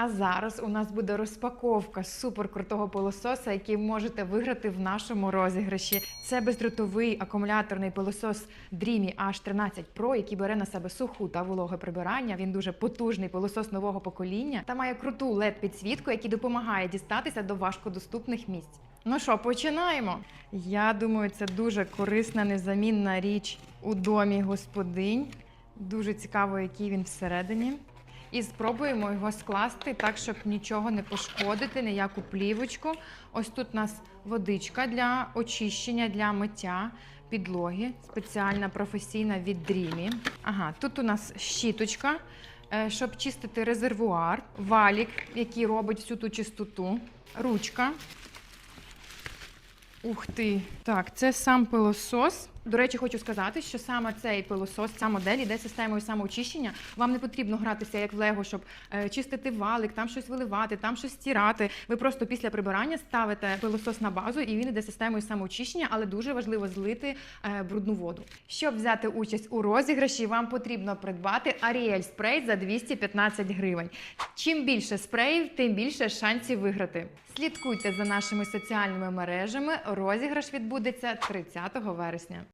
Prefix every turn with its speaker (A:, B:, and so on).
A: А зараз у нас буде розпаковка суперкрутого пилососа, який можете виграти в нашому розіграші. Це бездротовий акумуляторний пилосос Dreamy H13 Pro, який бере на себе суху та вологе прибирання. Він дуже потужний пилосос нового покоління та має круту led підсвітку, який допомагає дістатися до важкодоступних місць. Ну що, починаємо. Я думаю, це дуже корисна, незамінна річ у домі господинь. Дуже цікаво, який він всередині. І спробуємо його скласти так, щоб нічого не пошкодити, ніяку плівочку. Ось тут у нас водичка для очищення, для миття підлоги, спеціальна професійна від Дрімі. Ага, тут у нас щіточка, е, щоб чистити резервуар, валік, який робить всю ту чистоту, ручка. Ух ти! Так, це сам пилосос. До речі, хочу сказати, що саме цей пилосос, ця модель іде системою самоочищення. Вам не потрібно гратися як в Лего, щоб е, чистити валик, там щось виливати, там щось стирати. Ви просто після прибирання ставите пилосос на базу, і він іде системою самоочищення, але дуже важливо злити е, брудну воду. Щоб взяти участь у розіграші, вам потрібно придбати Ariel спрей за 215 гривень. Чим більше спреїв, тим більше шансів виграти. Слідкуйте за нашими соціальними мережами. Розіграш відбудеться 30 вересня.